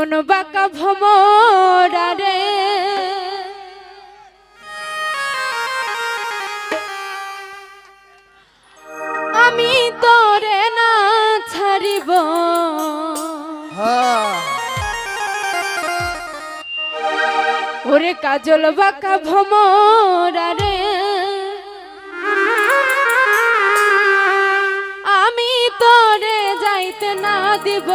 নয়ন বাঁকা ভমরা রে। আমি তোরে না ছাড়িব। হ্যাঁ। ওরে কাজল বাঁকা ভমরা রে। আমি তোরে যাইতে না দিব।